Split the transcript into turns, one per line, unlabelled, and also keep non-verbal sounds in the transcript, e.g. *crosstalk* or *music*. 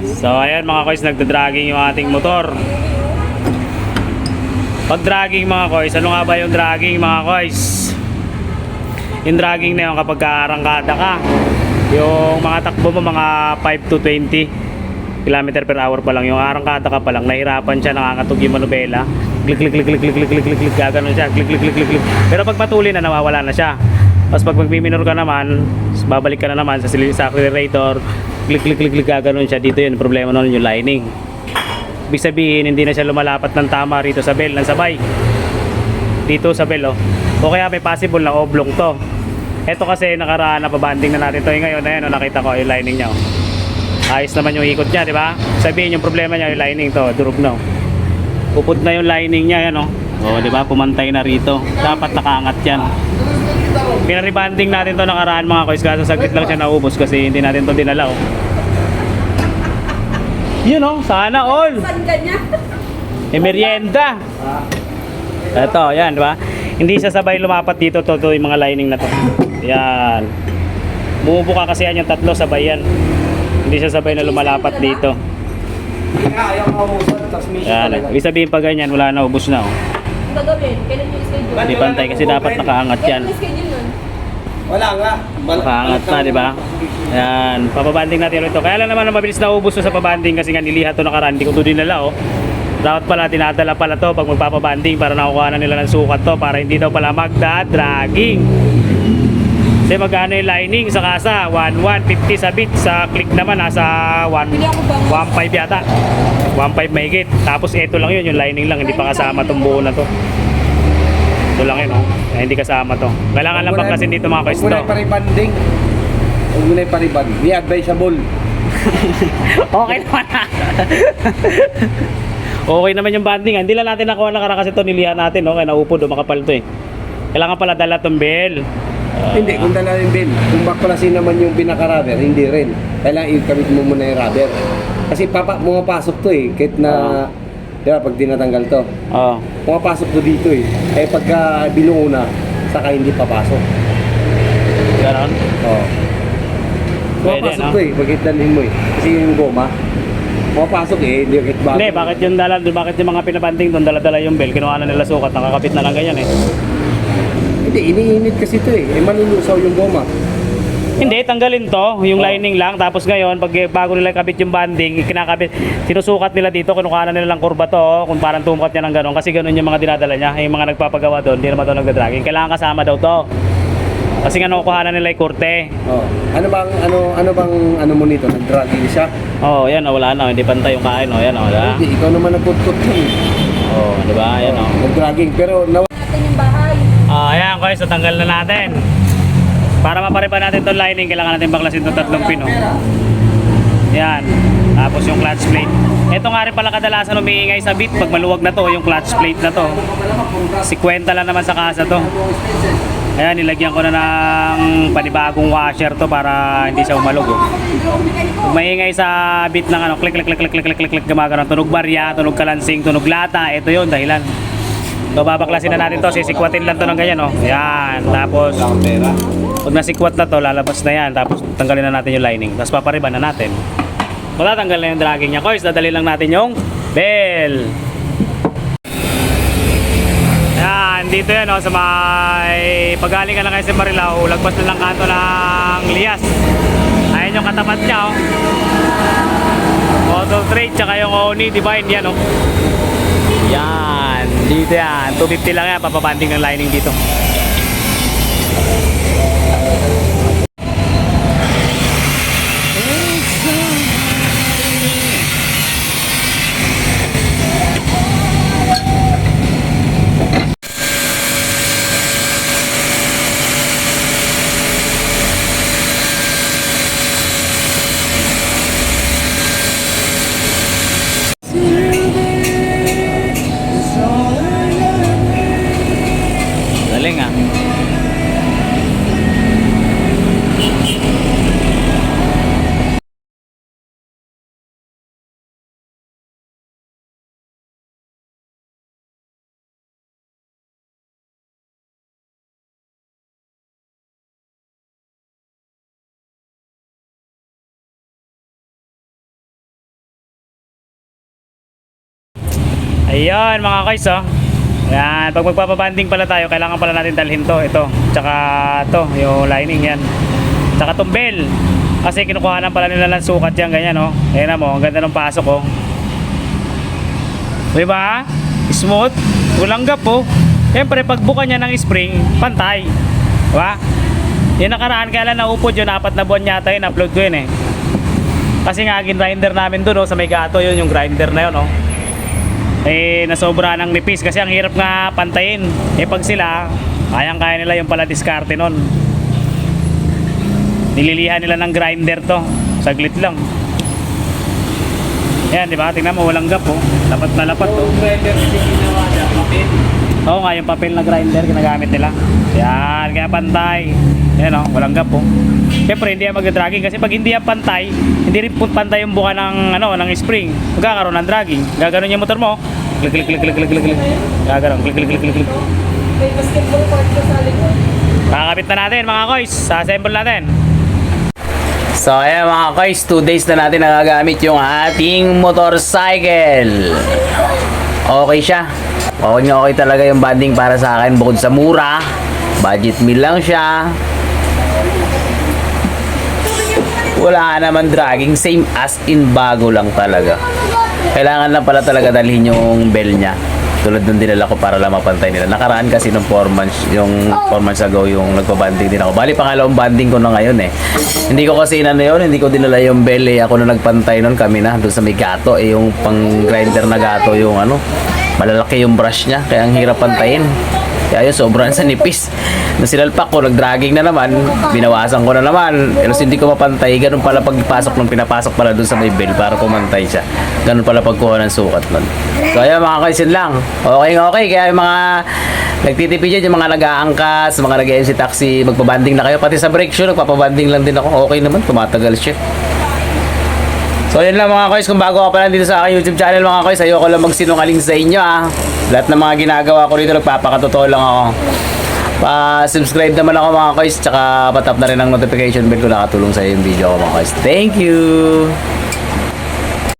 So ayan mga koys, nagda-dragging yung ating motor. Pag dragging mga koys, ano nga ba yung dragging mga koys? Yung dragging na yun kapag kaarangkada ka. Yung mga takbo mo mga 5 to 20 kilometer per hour pa lang. Yung arangkada ka pa lang, nahirapan siya, nakakatog yung manubela. Klik, klik, klik, klik, klik, klik, klik, klik, klik, gaganon siya. Klik, klik, klik, klik, klik. Pero pag patuloy na, nawawala na siya. Tapos pag magmiminor ka naman, babalik ka na naman sa, sa accelerator, klik, klik, klik, klik, gaganon siya. Dito yun, problema nun yung lining. Ibig sabihin, hindi na siya lumalapat ng tama rito sa bell, ng sabay. Dito sa bell, oh. O kaya may possible na oblong to. Ito kasi nakaraan na pabanding na natin to. Yung ngayon, ayan, oh, nakita ko yung lining niya, oh. Ayos naman yung ikot niya, di ba? Sabihin yung problema niya, yung lining to, durog na. oh. Upod na yung lining niya, yan, oh. Oh, di ba? Pumantay na rito. Dapat nakaangat yan. Pinaribanding natin to nakaraan mga kois kaso saglit lang siya naubos kasi hindi natin to dinala, oh. Yun, oh. Sana all.
Saan?
Eh, merienda. Ito, yan, di ba? Hindi siya sabay lumapat dito to, to yung mga lining na to. Yan. Bumubuka kasi yan yung tatlo, sabay yan. Hindi siya sabay na lumalapat dito.
Ayaw ka umusan, tapos may
Yan. Ibig sabihin pa ganyan, wala na, ubos na. Oh.
Ang gagawin? Kailan yung schedule?
Hindi pantay kasi dapat nakaangat yan.
Kailan yung schedule nun?
Wala nga.
Nakaangat na, di ba? Yan. Papabanding natin ulit ito. Kaya lang naman na mabilis na ubos to sa pabanding kasi nga nilihat to nakaraan. Hindi ko to dinala, oh. Dapat pala tinadala pala to pag magpapabanding para nakukuha na nila ng sukat to para hindi daw pala magda-dragging. Kasi magkano yung lining sa kasa? 1,150 sa bit. Sa click naman nasa 1,
Bili ako bang
1.5 yata. 1.5 mahigit. Tapos ito lang yun, yung lining lang. Hindi pa kasama tong buo na to. Ito lang yun, oh. Eh, hindi kasama to. Kailangan lang baklasin dito mga
Huwag mo na iparibanding. Huwag mo na ipariband. Di advisable. *laughs*
Okay naman. *laughs* okay naman yung banding. Hindi lang natin nakuha na kasi ito nilihan natin. No? Kaya naupod, oh, makapal to eh. Kailangan pala dala tong bell. Ah,
Hindi, kung dala yung bin. Kung baklasin naman yung pinaka-rubber, hindi rin. Kailangan ikabit mo muna yung rubber. Kasi papa, pumapasok to eh. Kahit na, di ba, pag tinatanggal to.
Oo.
Pumapasok to dito eh. Eh pagka bilungo na, saka hindi papasok.
Ganon.
Oo.
Pwede,
Pumapasok
no?
to eh, pag dalhin mo eh. Kasi yung goma, pumapasok eh, hindi kahit bago.
Hindi, bakit yung dala, bakit yung mga pinabanding doon dala-dala yung bell, kinuha na nila sukat, nakakapit na lang ganyan eh.
Hindi, iniinit kasi to eh. Eh, malulusaw yung goma.
Hindi, tanggalin to, yung lining lang, tapos ngayon, pag bago nila kabit yung banding, kinakabit, sinusukat nila dito, kinukuha na nila lang kurba to, oh, kung parang tumukat niya ng gano'n, kasi gano'n yung mga dinadala niya, yung mga nagpapagawa doon, hindi naman daw nagdadragging, kailangan kasama daw to. Kasi nga nakukuha na nila yung kurte.
Oh. Ano bang ano ano bang ano mo nito? Nag-dragging siya?
Oh, yan, oh, wala na, hindi pantay yung kain, oh, yan, oh, diba?
Hindi, ikaw naman nagkutkot yun.
Oh, diba, yan, oh.
Nag-dragging pero
natin yung bahay?
Uh, ayan guys, natanggal na natin. Para mapariba natin itong lining, kailangan natin baklasin itong tatlong pin. Oh. Yan. Tapos yung clutch plate. Ito nga rin pala kadalasan umiingay sa bit pag maluwag na to, yung clutch plate na to. Si kwenta lang naman sa kasa to. Ayan, nilagyan ko na ng panibagong washer to para hindi siya umalog. Oh. Pag maingay sa bit ng ano, click, click, click, click, click, click, click, gumagano. Tunog barya, tunog kalansing, tunog lata. Ito yon dahilan. So, babaklasin na natin to. Sisikwatin lang to ng ganyan, oh. Yan. Tapos, pag nasikwat na to, lalabas na yan. Tapos, tanggalin na natin yung lining. Tapos, papariban na natin. Wala, tanggal na yung dragging niya. Koys, dadali lang natin yung bell. Yan, dito yan, oh, sa may pagaling ka lang kayo sa Marilao, lagpas na lang kanto ng Lias. Ayan yung katapat niya, oh. Motor trade, tsaka yung Oni Divine yan, oh. Yan, dito yan. 250 lang yan, papabanding ng lining dito.
Ayun mga guys oh. Yan, pag magpapabanding pala tayo, kailangan pala natin dalhin to, ito. Tsaka to, yung lining yan. Tsaka tong bell. Kasi kinukuha pala nila ng sukat yan, ganyan oh. Ayan na mo, ang ganda ng pasok oh. Di ba? Smooth. Walang gap po. Siyempre, pagbuka niya ng spring, pantay. Di ba? Yung nakaraan, kaya lang naupod yun, apat na buwan yata yun, upload ko yun eh. Kasi nga, grinder namin doon, oh, sa may gato yun, yung grinder na yun, oh. Eh, nasobra ng nipis kasi ang hirap nga pantayin. Eh, pag sila, kayang-kaya nila yung pala diskarte nun. Nililihan nila ng grinder to. Saglit lang. Yan, di ba? Tingnan mo, walang gap, oh. Lapat na lapat, oh.
grinder kasi ginawa niya, kapit.
Oo nga, yung papel na grinder ginagamit nila. Yan, kaya pantay. Yan o, walang gap po. Siyempre, hindi yan magda-dragging kasi pag hindi yan pantay, hindi rin po pantay yung buka ng, ano, ng spring. Magkakaroon ng dragging. Gaganon yung motor mo. Klik, klik, klik, klik, klik, klik, klik. Gaganon, klik, klik, klik, klik, klik.
May basketball court ka sa likod.
Kakabit na natin mga koys. Sa-assemble natin. So ayan mga koys, 2 days na natin nagagamit yung ating motorcycle. Okay siya. Okay okay talaga yung banding para sa akin bukod sa mura. Budget meal lang siya. Wala naman dragging, same as in bago lang talaga. Kailangan lang pala talaga dalhin yung bell niya. Tulad nung dinala ko para lang mapantay nila. Nakaraan kasi nung 4 months, yung 4 months ago yung nagpa-banding din ako. Bali, pangalawang banding ko na ngayon eh. Hindi ko kasi inano yun, hindi ko dinala yung bell eh. Ako na nagpantay nun, kami na, doon sa may gato eh. Yung pang grinder na gato yung ano, malalaki yung brush niya. Kaya ang hirap pantayin. Kaya sobrang sa nipis. Nung sinalpak ko, nag-dragging na naman, binawasan ko na naman. Pero hindi ko mapantay, ganun pala pagpasok nung pinapasok pala dun sa may bell para pumantay siya. Ganun pala pagkuha ng sukat nun. So ayan mga kaisin lang. Okay okay, kaya yung mga nagtitipid dyan, yung mga nag-aangkas, mga nag-MC taxi, magpabanding na kayo. Pati sa brake shoe, nagpapabanding lang din ako. Okay naman, tumatagal siya. So yun lang mga koys, kung bago ka pa lang dito sa aking YouTube channel mga koys, ayoko lang magsinungaling sa inyo ah. Lahat ng mga ginagawa ko rito, nagpapakatotoo lang ako. Pa-subscribe naman ako mga koys, tsaka patap na rin ang notification bell ko nakatulong sa yung video ko mga koys. Thank you!